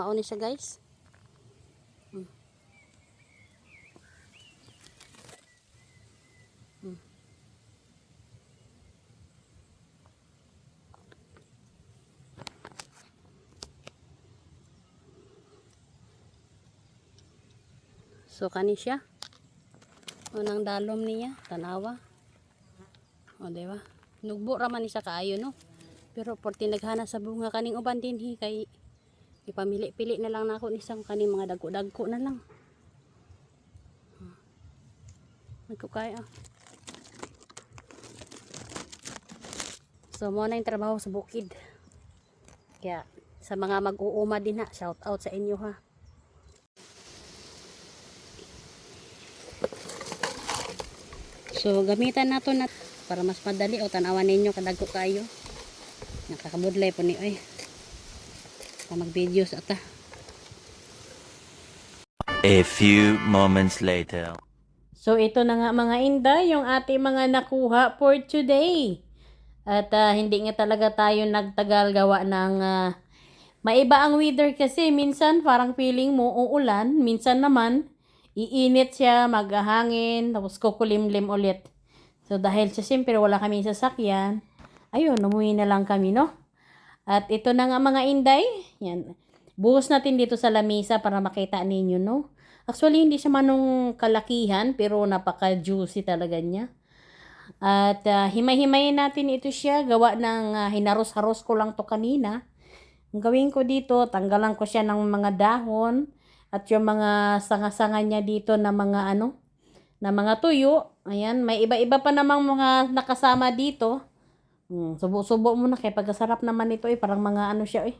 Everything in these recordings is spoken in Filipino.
mauni siya guys. So kani siya. Unang dalom niya, tanawa. O, di ba? Nugbo raman ni siya kaayo, no? Pero porti naghana sa bunga kaning uban din hi kay ipamili-pili na lang nako ni sang kaning mga dagko-dagko na lang. Nagkukaya. So mo na yung trabaho sa bukid. Kaya sa mga mag-uuma din ha, shout out sa inyo ha. So gamitan nato na para mas madali o tanawan ninyo kadagko kayo. Nakakabudlay po ni oy. Pa mag-video sa ata. A few moments later. So ito na nga mga inday, yung ating mga nakuha for today. At ah, hindi nga talaga tayo nagtagal gawa ng ah, maiba ang weather kasi minsan parang feeling mo uulan, minsan naman iinit siya, maghahangin, tapos kukulimlim ulit. So dahil sa siyempre wala kami sasakyan, ayun, umuwi na lang kami, no? At ito na nga mga inday, yan. Buhos natin dito sa lamisa para makita ninyo, no? Actually, hindi siya manong kalakihan, pero napaka-juicy talaga niya. At ah, himay-himayin natin ito siya. Gawa ng ah, hinaros-haros ko lang to kanina. Ang gawin ko dito, tanggalan ko siya ng mga dahon at yung mga sanga-sanga niya dito na mga ano, na mga tuyo. Ayan, may iba-iba pa namang mga nakasama dito. Hmm, subo-subo mo na kaya pagkasarap naman ito eh, parang mga ano siya eh.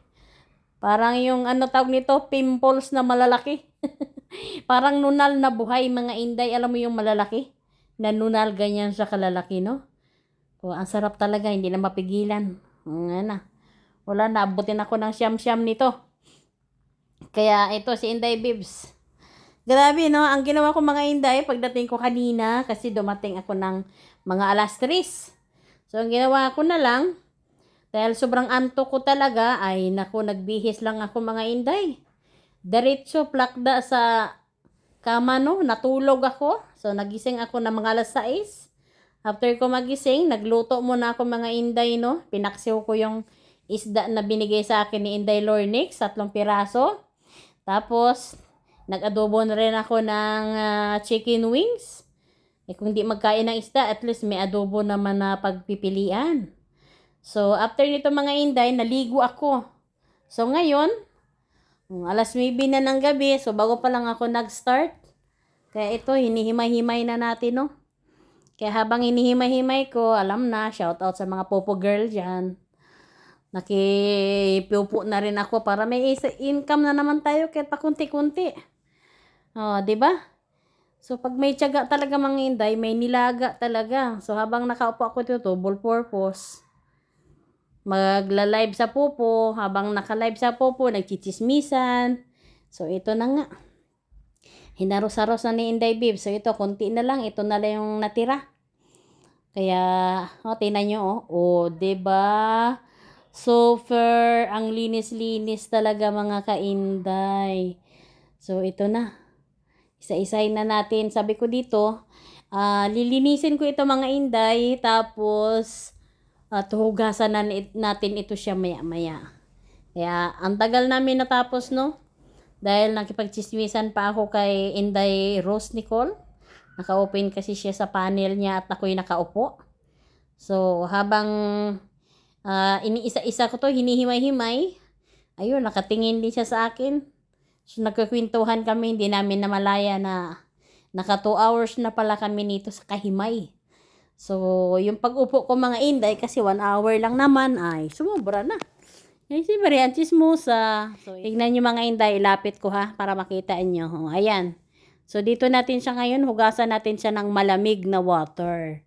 Parang yung ano tawag nito, pimples na malalaki. parang nunal na buhay mga inday, alam mo yung malalaki? Na nunal ganyan sa kalalaki, no? O, ang sarap talaga, hindi na mapigilan. Nga na. Wala na, abutin ako ng siyam-siyam nito. Kaya ito si Inday Bibs. Grabe no, ang ginawa ko mga Inday pagdating ko kanina kasi dumating ako ng mga alas 3. So ang ginawa ko na lang dahil sobrang antok ko talaga ay naku nagbihis lang ako mga Inday. Diretso plakda sa kama no, natulog ako. So nagising ako ng mga alas 6. After ko magising, nagluto muna ako mga Inday no. Pinaksiw ko yung isda na binigay sa akin ni Inday Lornix, tatlong piraso. Tapos, nag-adobo na rin ako ng ah, chicken wings. Eh, kung di magkain ng isda, at least may adobo naman na pagpipilian. So, after nito mga inday, naligo ako. So, ngayon, mm, alas 9 na ng gabi, so bago pa lang ako nag-start. Kaya ito, hinihimay-himay na natin, no? Kaya habang hinihimay-himay ko, alam na, shout out sa mga popo girl dyan nakipupo na rin ako para may isa income na naman tayo kahit pa kunti-kunti. Oh, 'di ba? So pag may tiyaga talaga mga inday, may nilaga talaga. So habang nakaupo ako dito, double purpose. Magla-live sa pupo, habang naka-live sa pupo, nagchichismisan. So ito na nga. Hinaros-haros na ni Inday Bib. So ito, konti na lang. Ito na lang yung natira. Kaya, oh, tingnan nyo, oh. Oh, 'di ba? Super, ang linis-linis talaga mga kainday. So, ito na. Isa-isahin na natin. Sabi ko dito, ah, lilinisin ko ito mga inday, tapos at hugasan na natin ito siya maya-maya. Kaya, ang tagal namin natapos, no? Dahil nakipagchismisan pa ako kay Inday Rose Nicole. Naka-open kasi siya sa panel niya at ako'y nakaupo. So, habang Ah, iniisa-isa ko to, hinihimay-himay. Ayun, nakatingin din siya sa akin. So, nagkakwentuhan kami, hindi namin namalaya na naka 2 hours na pala kami nito sa kahimay. So, yung pag-upo ko mga inday, kasi 1 hour lang naman, ay sumubra na. Ay, si Marian Chismosa. So, tignan nyo mga inday, ilapit ko ha, para makita nyo. Oh, ayan. So, dito natin siya ngayon, hugasan natin siya ng malamig na water.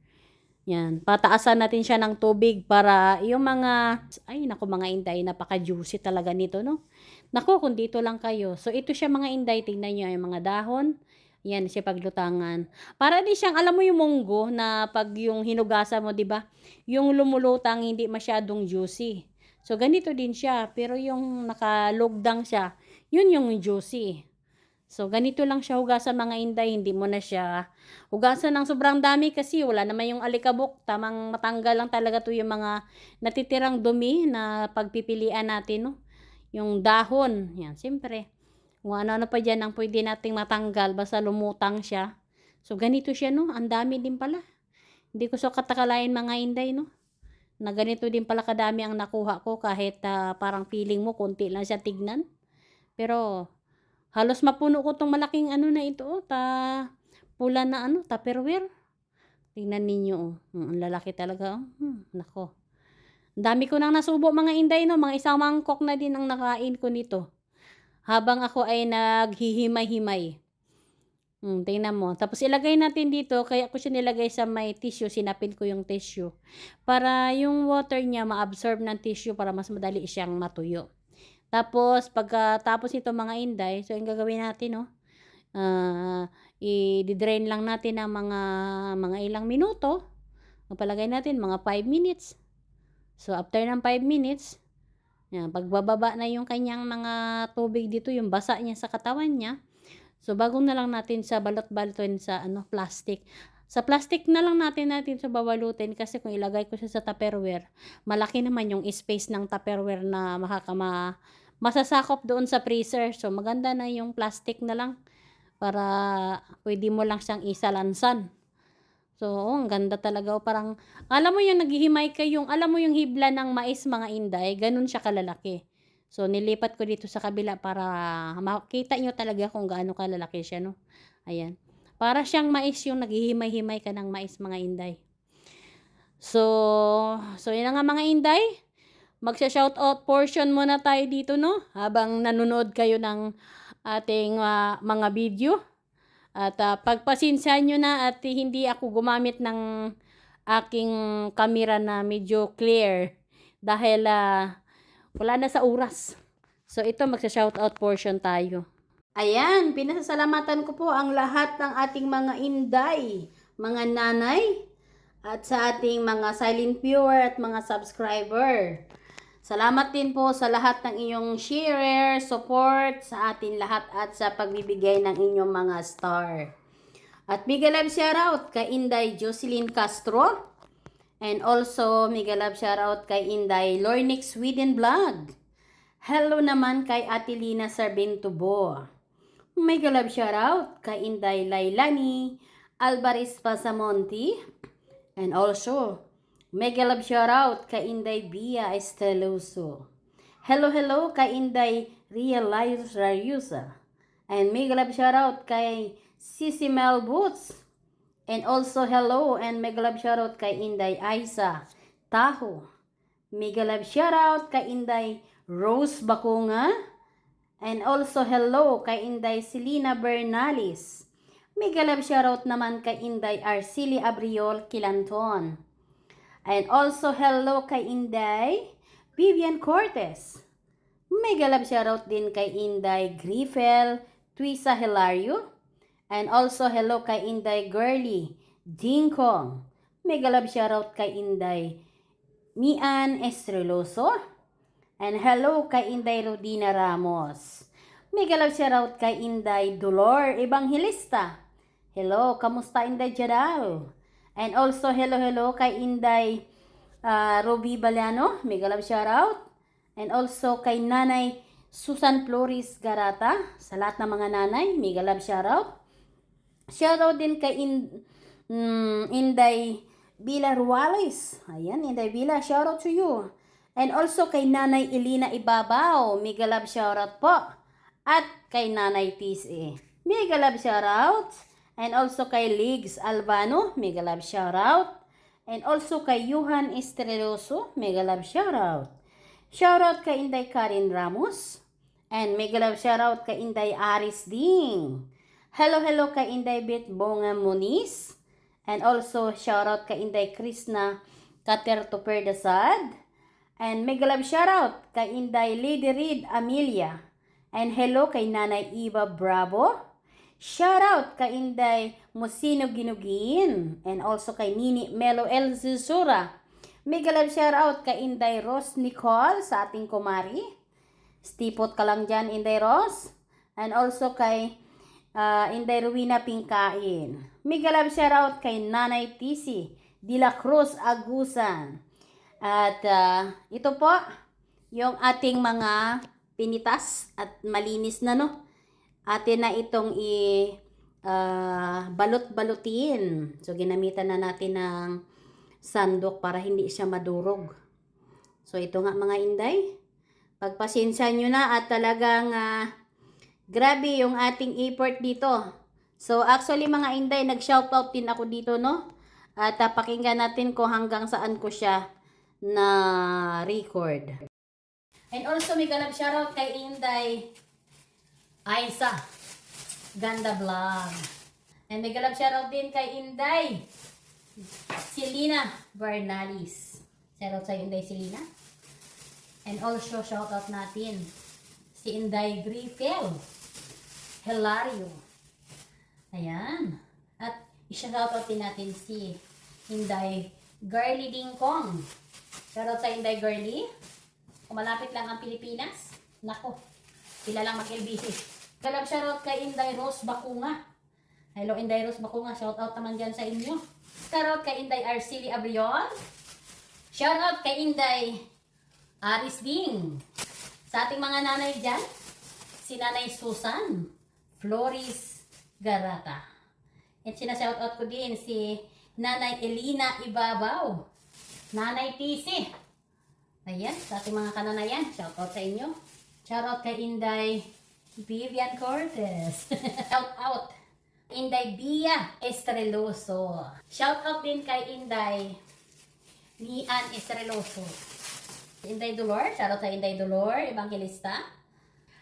Yan, pataasan natin siya ng tubig para yung mga, ay nako mga inday, napaka-juicy talaga nito, no? Nako, kung dito lang kayo. So, ito siya mga inday, tingnan nyo yung mga dahon. Yan, siya paglutangan. Para di siyang, alam mo yung munggo na pag yung hinugasan mo, di ba? Yung lumulutang, hindi masyadong juicy. So, ganito din siya. Pero yung nakalugdang siya, yun yung juicy. So, ganito lang siya hugasan mga inday. Hindi mo na siya hugasan ng sobrang dami kasi wala naman yung alikabok. Tamang matanggal lang talaga to yung mga natitirang dumi na pagpipilian natin, no? Yung dahon. Yan, siyempre. Kung ano-ano pa dyan ang pwede nating matanggal basta lumutang siya. So, ganito siya, no? Ang dami din pala. Hindi ko so katakalain mga inday, no? Na ganito din pala kadami ang nakuha ko kahit ah, parang feeling mo konti lang siya tignan. Pero, halos mapuno ko tong malaking ano na ito, oh, ta pula na ano, tupperware. Tingnan ninyo, oh. Mm, ang lalaki talaga, oh. Hmm, nako. Dami ko nang nasubo mga inday, no? Mga isang mangkok na din ang nakain ko nito. Habang ako ay naghihimay-himay. Hmm, tingnan mo. Tapos ilagay natin dito, kaya ko siya nilagay sa may tissue, sinapin ko yung tissue. Para yung water niya ma-absorb ng tissue para mas madali siyang matuyo. Tapos, pagkatapos ito mga inday, so yung gagawin natin, no? ah i-drain lang natin ng mga mga ilang minuto. Magpalagay natin mga 5 minutes. So, after ng 5 minutes, yan, pagbababa na yung kanyang mga tubig dito, yung basa niya sa katawan niya. So, bago na lang natin sa balot-balotin sa ano, plastic. Sa plastic na lang natin natin sa babalutin kasi kung ilagay ko siya sa tupperware, malaki naman yung space ng tupperware na makakama masasakop doon sa freezer. So, maganda na yung plastic na lang para pwede mo lang siyang isalansan. So, oh, ang ganda talaga. O, parang, alam mo yung naghihimay ka yung, alam mo yung hibla ng mais mga inday, ganun siya kalalaki. So, nilipat ko dito sa kabila para makita nyo talaga kung gaano kalalaki siya, no? Ayan. Para siyang mais yung naghihimay-himay ka ng mais mga inday. So, so yun nga mga inday magsha-shoutout portion muna tayo dito, no? Habang nanonood kayo ng ating ah, mga video. At uh, pagpasensyahan nyo na at hindi ako gumamit ng aking camera na medyo clear dahil ah, wala na sa oras. So ito magsha-shoutout portion tayo. Ayan, pinasasalamatan ko po ang lahat ng ating mga inday, mga nanay, at sa ating mga silent viewer at mga subscriber. Salamat din po sa lahat ng inyong share, support sa atin lahat at sa pagbibigay ng inyong mga star. At mega love shoutout kay Inday Jocelyn Castro. And also, mega love shoutout kay Inday Lornix Sweden Vlog. Hello naman kay Ate Lina Sarbentubo. Mega love shoutout kay Inday Lailani Alvarez Pasamonti. And also, Mega love shoutout kay Inday Bia Esteloso. Hello, hello kay Inday Real Life Rayusa. And mega love shoutout kay Sisi Mel Boots. And also hello and mega love shoutout kay Inday Aisa Taho. Mega love shoutout kay Inday Rose Bakunga. And also hello kay Inday Selena Bernalis. Mega love shoutout naman kay Inday Arceli Abriol Kilanton. And also hello kay Inday Vivian Cortez. Mega love shoutout din kay Inday Griffel Twisa Hilario. And also hello kay Inday Girly Dingkong. Mega love shoutout kay Inday Mian Estreloso. And hello kay Inday Rodina Ramos. Mega love shoutout kay Inday Dolor Evangelista. Hello, kamusta Inday Jadal? And also, hello, hello kay Inday uh, Ruby Baliano. Mega love shoutout. And also kay Nanay Susan Flores Garata. Sa lahat ng mga nanay, mega love shoutout. Shoutout din kay In, mm, Inday Bila Ruales. Ayan, Inday Bila, shoutout to you. And also kay Nanay Elina Ibabaw. Mega love shoutout po. At kay Nanay Tise. Mega love shoutout. And also kay Ligs Albano, mega love shoutout. And also kay Johan Estreloso, mega love shoutout. Shoutout kay Inday Karin Ramos. And mega love shoutout kay Inday Aris Ding. Hello, hello kay Inday Bit Bonga Muniz. And also shoutout kay Inday Krishna Katerto Perdasad. And mega love shoutout kay Inday Lady Reed Amelia. And hello kay Nanay Eva Bravo. Shoutout kay Inday Musino Ginugin and also kay Nini Melo El Zizura. Mega love shoutout kay Inday Ros Nicole sa ating kumari. stipot ka lang dyan, Inday Rose. And also kay uh, Inday Ruina Pingkain. Mega love shoutout kay Nanay Tisi De La Cruz Agusan. At ah, ito po, yung ating mga pinitas at malinis na no. Atin na itong i ah, balot-balutin. So ginamitan na natin ng sandok para hindi siya madurog. So ito nga mga inday. Pagpasensya nyo na at talagang ah, grabe yung ating effort dito. So actually mga inday, nag-shoutout din ako dito no. At ah, pakinggan natin kung hanggang saan ko siya na record. And also may galab shoutout kay Inday Aisa Ganda Vlog. And may galab shoutout din kay Inday Selena Bernalis. Shoutout sa Inday Selena. And also shoutout natin si Inday Grifel. Hilario. Ayan. At i-shoutout din natin si Inday Girly Dingkong. Shoutout sa Inday Girly. Kung malapit lang ang Pilipinas, nako, sila lang mag-LBC. Galab shoutout kay Inday Rose Bakunga. Hello Inday Rose Bakunga, shoutout naman dyan sa inyo. Shoutout kay Inday Arceli Abrion. Shoutout kay Inday Aris Ding. Sa ating mga nanay dyan, si Nanay Susan Flores Garata. At sinashoutout ko din si Nanay Elina Ibabaw. Nanay Tisi. Ayan, sa ating mga kananayan, shoutout sa inyo. Shoutout kay Inday Vivian Cortez. shoutout Inday Bia Estreloso. Shoutout din kay Inday Nian Estreloso. Inday Dolor, shoutout sa Inday Dolor, Evangelista.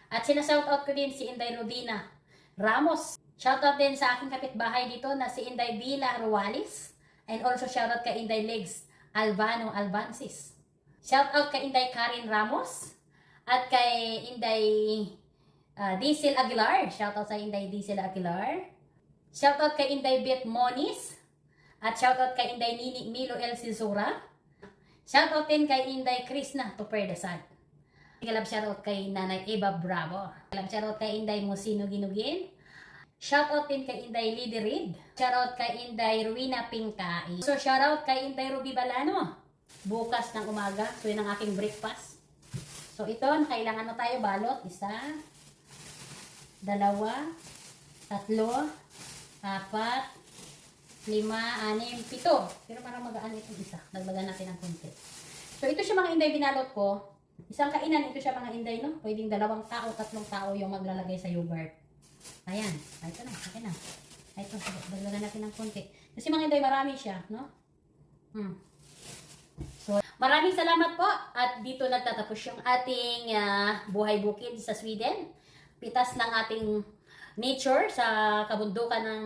At sinashoutout ko din si Inday Rodina Ramos. Shoutout din sa aking kapitbahay dito na si Inday Bila Rualis. And also shoutout kay Inday Legs Albano Albansis. Shoutout kay Inday Karin Ramos. At kay Inday ah, Diesel Aguilar. Shoutout sa Inday Diesel Aguilar. Shoutout kay Inday Bet Monis. At shoutout kay Inday Nini Milo El Cisura. Shoutout din kay Inday Krishna Tuperdasad. Galab shoutout kay Nanay Eva Bravo. Galab shoutout kay Inday Musino Ginugin. Shoutout din kay Inday Lidy Reed. Shoutout kay Inday Ruina Pingkai. So shoutout kay Inday Ruby Balano. Bukas ng umaga, so yun ang aking breakfast. So ito, kailangan na tayo balot. Isa, dalawa, tatlo, apat, lima, anim, pito. Pero parang magaan itong isa. Dagdagan natin ng konti. So ito siya mga inday binalot ko. Isang kainan, ito siya mga inday, no? Pwedeng dalawang tao, tatlong tao yung maglalagay sa yogurt. Ayan. Ah, Ito na, akin na. Ito, dagdagan natin ng konti. Kasi mga inday, marami siya, no? Hmm. Maraming salamat po. At dito nagtatapos yung ating ah, buhay bukid sa Sweden. Pitas ng ating nature sa kabundukan ng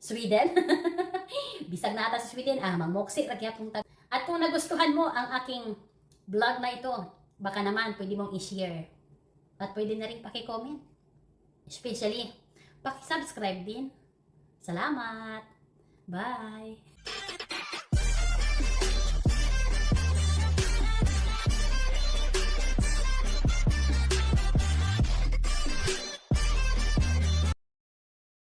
Sweden. Bisag na ata sa Sweden, ah, mamoksi, ragyatong tag. At kung nagustuhan mo ang aking vlog na ito, baka naman pwede mong i-share. At pwede na rin paki-comment. Especially, paki-subscribe din. Salamat! Bye!